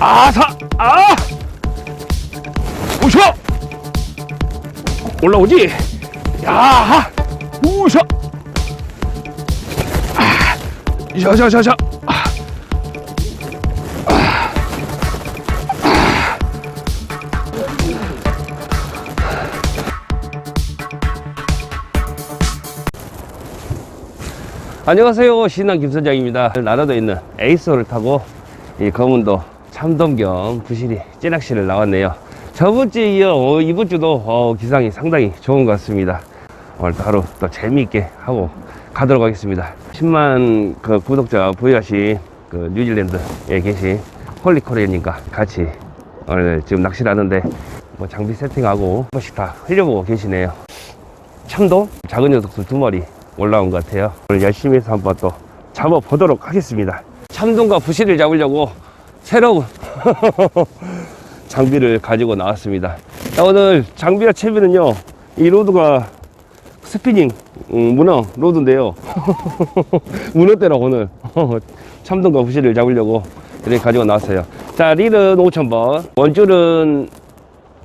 아사 아! 우셔! 올라오지? 야하! 우셔! 아 샤샤샤샤 아. 안녕하세요. 신남 김선장입니다. 나라도 있는 에이스호를 타고 이 검은도 참돔 겸 부실이 찌낚시를 나왔네요 저번 주에 이어 어, 이번 주도 어, 기상이 상당히 좋은 것 같습니다 오늘도 하루 또 재미있게 하고 가도록 하겠습니다 10만 그 구독자 부여하신 그 뉴질랜드에 계신 홀리코리아님과 같이 오늘 지금 낚시를 하는데 뭐 장비 세팅하고 한 번씩 다 흘려보고 계시네요 참돔 작은 녀석들 두 마리 올라온 것 같아요. 오늘 열심히 해서 한번 또 잡아보도록 하겠습니다. 참돔과 부시를 잡으려고 새로운 장비를 가지고 나왔습니다. 자, 오늘 장비와 채비는요, 이 로드가 스피닝 음, 문어 로드인데요. 문어대로 오늘 참돔과 부시를 잡으려고 이렇게 가지고 나왔어요. 자, 릴은 5,000번, 원줄은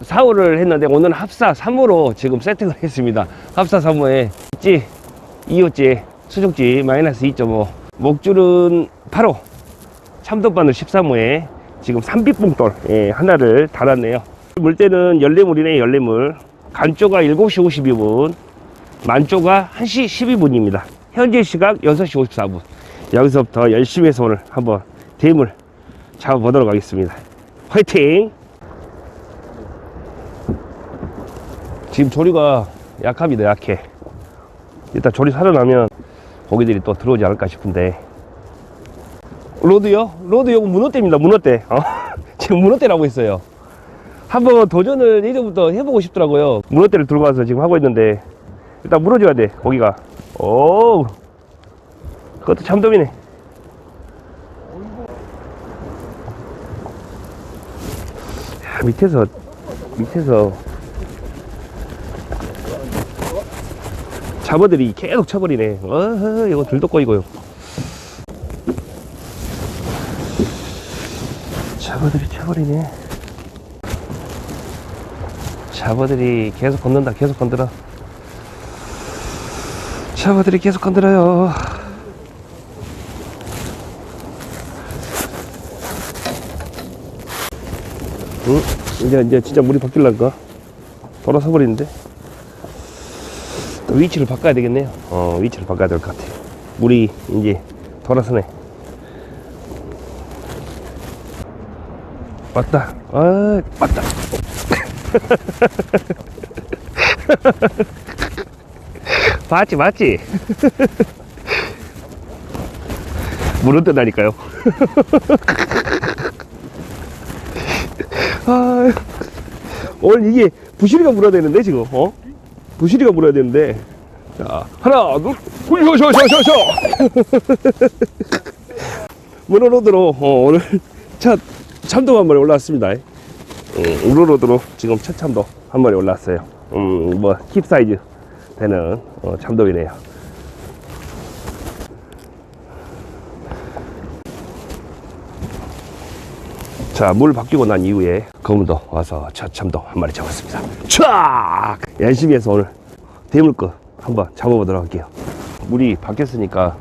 4호를 했는데 오늘은 합사 3호로 지금 세팅을 했습니다. 합사 3호에 찌 2호째 수족지 마이너스 2.5 목줄은 8호 참돔바늘 13호에 지금 삼빛봉돌 예, 하나를 달았네요. 물때는 열레물이네 열레물. 간조가 7시 52분 만조가 1시 12분입니다. 현재 시각 6시 54분. 여기서부터 열심히 해서 오늘 한번 대물 잡아보도록 하겠습니다. 화이팅! 지금 조리가 약합니다 약해. 일단 조리 살아나면 고기들이 또 들어오지 않을까 싶은데 로드요? 로드 요거 문어대입니다 문어대 어? 지금 문어대라고 있어요 한번 도전을 이제부터 해보고 싶더라고요 문어대를 들고 와서 지금 하고 있는데 일단 물어줘야 돼 고기가 오 그것도 참돔이네 야, 밑에서 밑에서 잡어들이 계속 쳐버리네. 어허, 이거 들도 꼬이고요. 잡어들이 쳐버리네. 잡어들이 계속 건든다, 계속 건드려. 잡어들이 계속 건드려요. 응? 이제, 이제 진짜 물이 바뀔란가? 돌아서 버리는데? 또 위치를 바꿔야 되겠네요. 어, 위치를 바꿔야 될 것 같아요. 물이 이제 돌아서네. 왔다. 아, 왔다. 맞지, 맞지? 물은 뜨다니까요. 아, 오늘 이게 부실이가 물어야 되는데, 지금, 어? 부실이가 물어야 되는데 자 하나 둘 쇼쇼쇼쇼쇼 문어로드로 어, 오늘 첫 참돔 한 마리 올라왔습니다 음, 우로로드로 지금 첫 참돔 한 마리 올라왔어요 음, 뭐 힙 사이즈 되는 어, 참돔이네요 자, 물 바뀌고 난 이후에 검은도 와서 첫 참돔 한 마리 잡았습니다. 촥! 열심히 해서 오늘 대물거 한번 잡아보도록 할게요. 물이 바뀌었으니까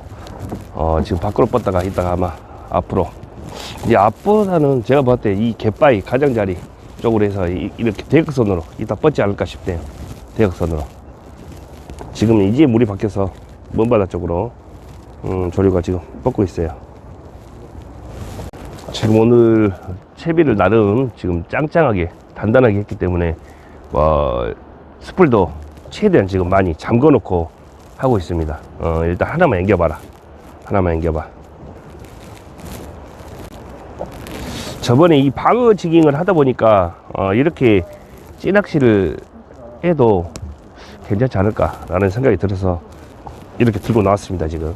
어, 지금 밖으로 뻗다가 이따가 아마 앞으로 이제 앞보다는 제가 봤을 때 이 갯바위 가장자리 쪽으로 해서 이, 렇게 대각선으로 이따 뻗지 않을까 싶네요. 대각선으로. 지금 이제 물이 바뀌어서 먼바다 쪽으로 음, 조류가 지금 뻗고 있어요. 지금 오늘 채비를 나름 지금 짱짱하게 단단하게 했기 때문에 어, 스풀도 최대한 지금 많이 잠궈 놓고 하고 있습니다 어, 일단 하나만 앵겨봐라 하나만 앵겨봐 저번에 이 방어 지깅을 하다 보니까 어, 이렇게 찌낚시를 해도 괜찮지 않을까 라는 생각이 들어서 이렇게 들고 나왔습니다 지금.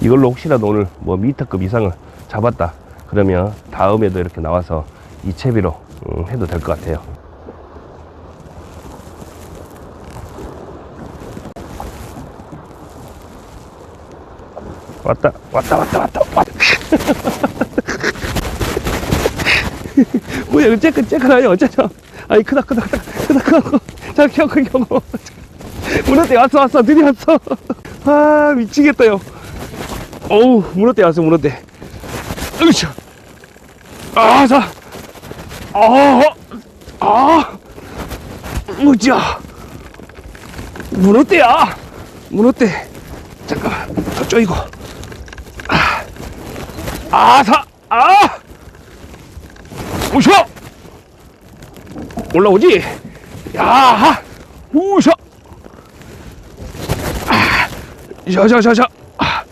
이걸로 혹시라도 오늘 뭐 미터급 이상을 잡았다 그러면 다음에도 이렇게 나와서 이 채비로 음, 해도 될 것 같아요. 왔다 왔다 왔다 왔다 왔다 뭐야, 째끗 아니야, 어쩌죠? 아이, 크다, 크다, 크다, 크다, 크다. 자, 켜, 켜, 켜. 문어대 왔어, 왔어, 드디어 왔어. 아, 미치겠다 요. 어우, 문어대 왔어, 문어대. 으쌰. 아, 자. 아, 아. 무지야. 문어대야. 문어대. 잠깐만, 더 쪼이고. 아, 아, 사, 아. 우셔! 올라오지? 야! 우셔! 아, 자, 자, 자, 자. 아.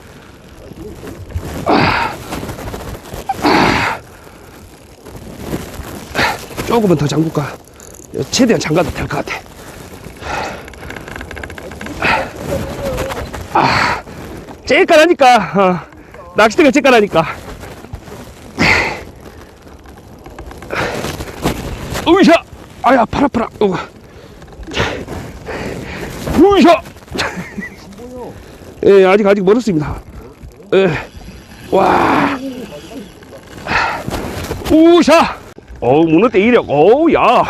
조금만 더 잠글까? 최대한 잠가도 될 것 같아. 아, 째까라니까. 어, 낚싯대가 째까라니까. 으쌰! 아야, 팔 아파라. 어. 으쌰! 예, 아직, 아직 멀었습니다. 예. 와. 우샤! 어우, 문어대 이력. 어우, 야.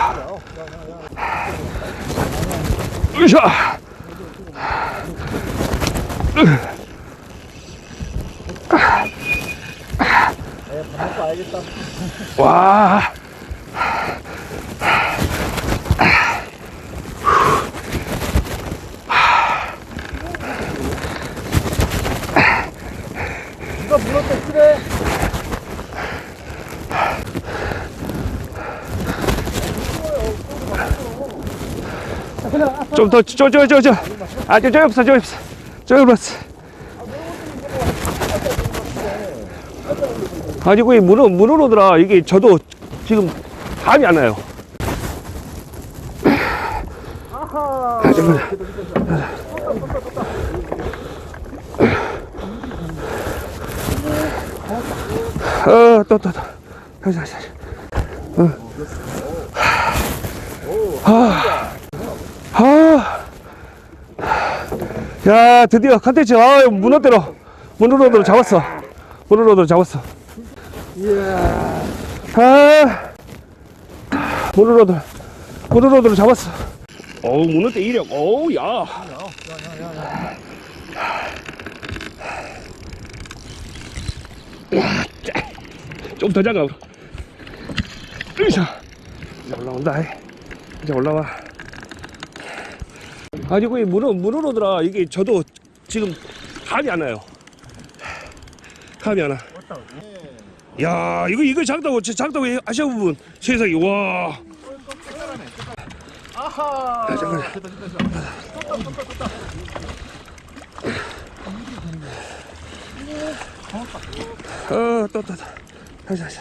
으쌰! 와. 이거 물었대 그래. 좀 더, 저, 저, 저, 저. 아, 저, 저 없어, 저 없어. 저. 아니고, 이 문어, 문어로더라. 이게 저도 지금 감이 안 와요. 아하. 어, 또, 또, 또. 다시, 다시, 다시. 어. 아, 아. 야, 드디어 컨텐츠, 아, 문어대로, 문어로드로 잡았어. 문어로드로 잡았어. 아, 문어로드, 문어로드로 잡았어. 어우, 문어대 이력, 어우, 야. 좀 더 작아. 으쌰. 이제 올라온다. 이제 올라와. 아니고, 이 문어, 문어로더라. 이게 저도 지금 감이 안 와요. 감이 안 와. 야, 이거, 이거 작다고, 저 작다고 하시는 부분. 세상에, 와. 아하. 됐다. 어, 또, 또, 다시, 다시.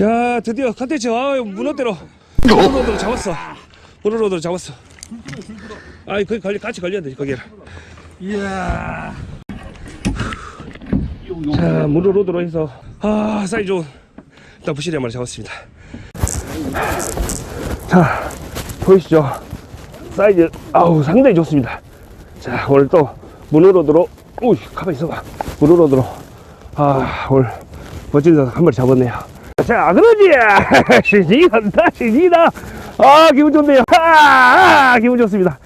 야, 드디어 컨텐츠, 아, 문어대로. 문어로드로 잡았어. 문어로드로 잡았어. 아이, 거기 걸리, 같이 걸려야 돼, 거기랑. 이야. 자, 문어로드로 해서, 아, 사이즈 좋은. 일단 부시리 한 마리 잡았습니다. 자, 보이시죠? 사이즈, 아우, 상당히 좋습니다. 자, 오늘 또 문어로드로, 오이, 가만히 있어봐. 문어로드로, 아, 오늘 멋진 녀석 한 마리 잡았네요. 자, 그러지! 신이 간다, 신이다! 아, 기분 좋네요. 아, 아, 기분 좋습니다.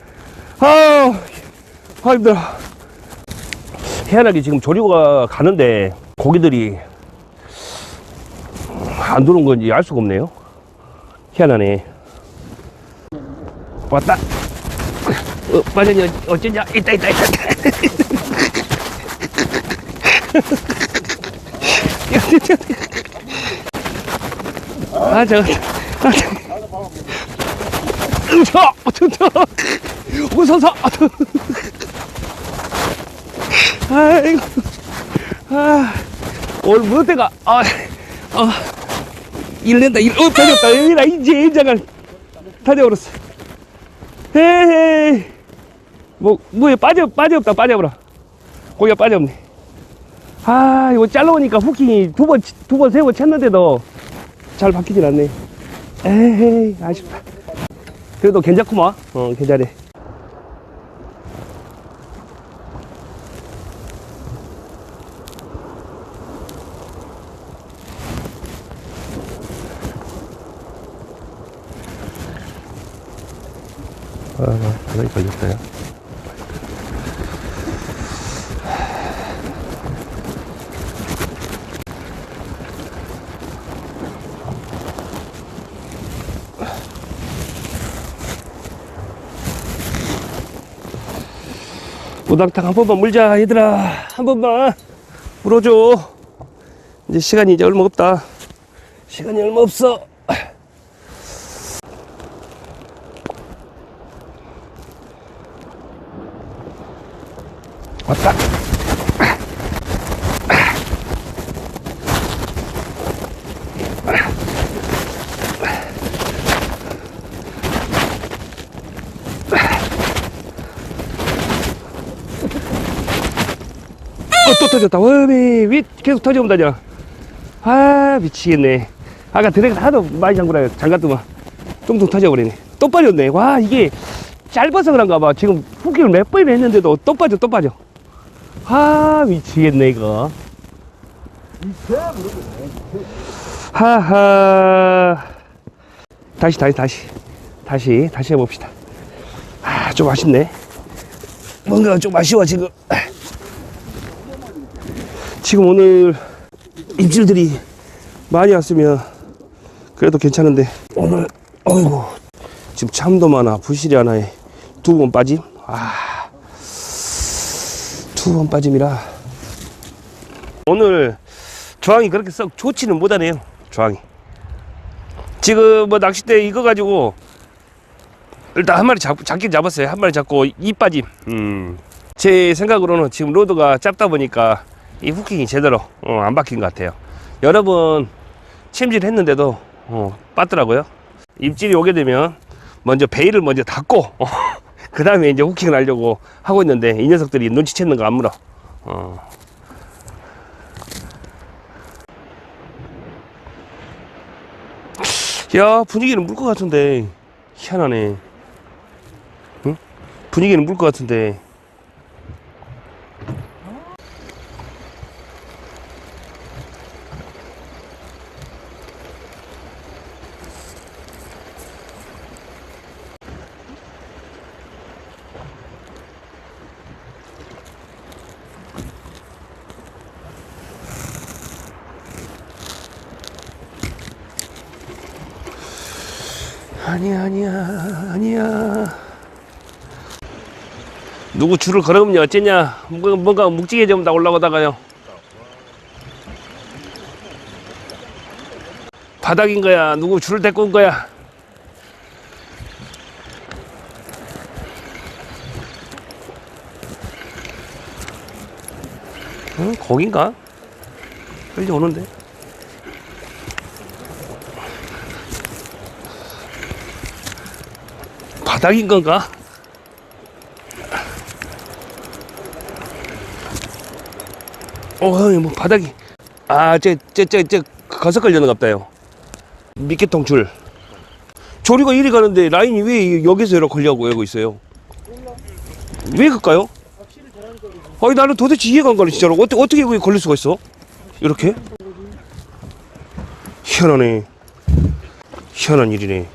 아우, 아, 힘들어. 희한하게 지금 조류가 가는데 고기들이 안 들어온 건지 알 수가 없네요. 희한하네. 왔다. 어, 빠졌냐? 어쩌냐? 있다, 있다, 있다. 아, 저, 아, 저. 으쌰! 어쩐다! 웃어서! 아이고. 아, 오늘 무대가, 아, 아, 일낸다, 일, 어, 다녔다. 일이라, 이제 인장을 다녀버렸어. 헤헤. 뭐, 뭐에 빠져, 빠져없다, 빠져버려. 고기가 빠져없네. 아, 이거 잘라오니까 후킹이 두 번, 두 번, 세 번 쳤는데도 잘 바뀌질 않네. 에헤이, 아쉽다. 그래도 괜찮구만. 어, 괜찮네. 우당탕 한 번만 물자 얘들아. 한 번만 물어줘. 이제 시간이 이제 얼마 없다. 시간이 얼마 없어. 왔다 터졌다. 어미, 윗 계속 터져온다냐. 아, 미치겠네. 아까 드랙을 하도 많이 잠그라, 잠갔더만. 뚱뚱 터져버리네. 또 빠졌네. 와, 이게 짧아서 그런가 봐. 지금 후기를 몇 번이나 했는데도 또 빠져, 또 빠져. 아, 미치겠네, 이거. 하하. 다시, 다시, 다시. 다시, 다시 해봅시다. 아, 좀 아쉽네. 뭔가 좀 아쉬워, 지금. 지금 오늘 입질들이 많이 왔으면 그래도 괜찮은데 오늘 어이구 지금 참돔 하나 부실이 하나에 두 번 빠짐? 아 두 번 빠짐이라. 오늘 조항이 그렇게 썩 좋지는 못하네요 조항이. 지금 뭐 낚싯대 이거 가지고 일단 한 마리 잡, 잡긴 잡았어요. 한 마리 잡고 이 빠짐. 음. 제 생각으로는 지금 로드가 짧다 보니까 이 후킹이 제대로 어, 안 박힌 것 같아요. 여러 번 침질 했는데도 어, 빠더라고요. 입질이 오게 되면 먼저 베일을 먼저 닫고 그 다음에 이제 후킹을 하려고 하고 있는데 이 녀석들이 눈치챘는 거 안 물어. 어. 야 분위기는 물 것 같은데 희한하네. 응? 분위기는 물 것 같은데 아니야 아니야 아니야. 누구 줄을 걸으면 어쩌냐? 뭔가, 뭔가 묵직해지면 다 올라오다가요. 바닥인 거야. 누구 줄을 데리고 온 거야? 응? 거긴가? 빨리 오는데 바닥인 건가? 어, 뭐 바닥이. 아, 저, 저, 저, 저, 거석 걸려는 갑다요. 미끼통 줄. 조리가 이리 가는데 라인이 왜 여기서 이렇게 걸려고 하고 있어요? 왜 그럴까요? 아니, 나는 도대체 이해가 안 가네, 진짜로. 어떻게, 어떻게 거기 걸릴 수가 있어? 이렇게? 희한하네. 희한한 일이네.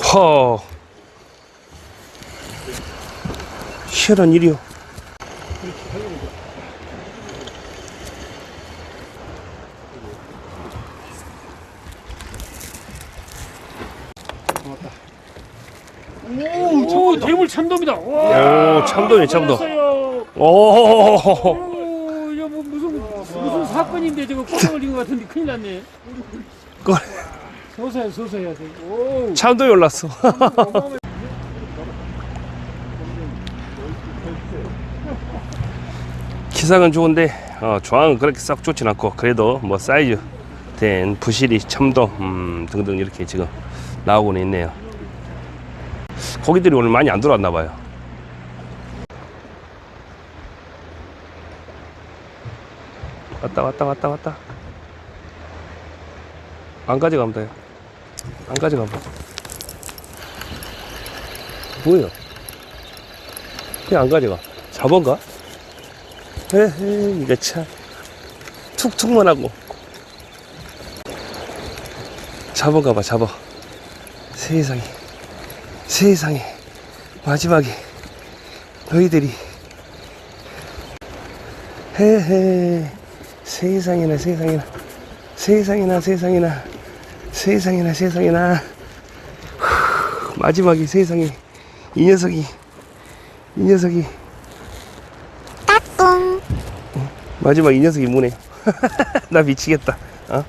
하. 희한한 일이요. 오, 대물 참돔이다. 와. 오, 참돔이 참돔. 오, 오, 이거 뭐 무슨 무슨 사건인데 저거 꽁 걸린 것 같은데 큰일 났네. 꼴. 서서해 서서해야 돼. 오. 참돔이 올랐어. 기상은 좋은데 어, 조항은 그렇게 썩 좋진 않고 그래도 뭐 사이즈 된 부실이 참돔 음, 등등 이렇게 지금 나오고는 있네요. 고기들이 오늘 많이 안 들어왔나 봐요. 왔다 왔다 왔다 왔다. 안 가져가면 돼요. 안 가져가면. 뭐예요? 그냥 안 가져가. 잡은가? 이거 참. 툭툭만 하고. 잡은가 봐, 잡아. 세상에. 세상에. 마지막에 너희들이 헤헤 세상에나 세상에나 세상에나 세상에나 세상에나 세상에나 후, 마지막에 세상에 이 녀석이 이 녀석이 마지막 이 녀석이 무네요 나 미치겠다. 어?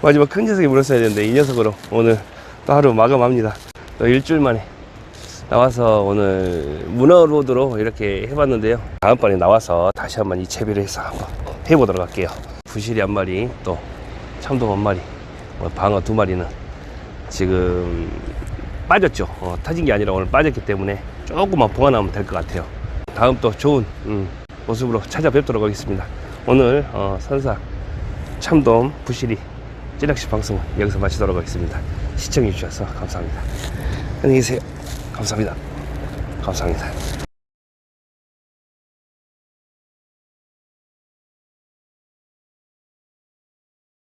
마지막 큰 녀석이 물었어야 되는데 이 녀석으로 오늘 또 하루 마감합니다. 또 일주일 만에 나와서 오늘 문어로드로 이렇게 해봤는데요. 다음번에 나와서 다시 한번 이 채비를 해서 한번 해보도록 할게요. 부실이 한 마리 또 참돔 한 마리 뭐 방어 두 마리는 지금 빠졌죠. 어, 터진 게 아니라 오늘 빠졌기 때문에 조금만 보관하면 될 것 같아요. 다음 또 좋은 음, 모습으로 찾아뵙도록 하겠습니다 오늘 어, 선사 참돔 부실이 찌낚시 방송은 여기서 마치도록 하겠습니다. 시청해 주셔서 감사합니다. 안녕히 계세요. 감사합니다. 감사합니다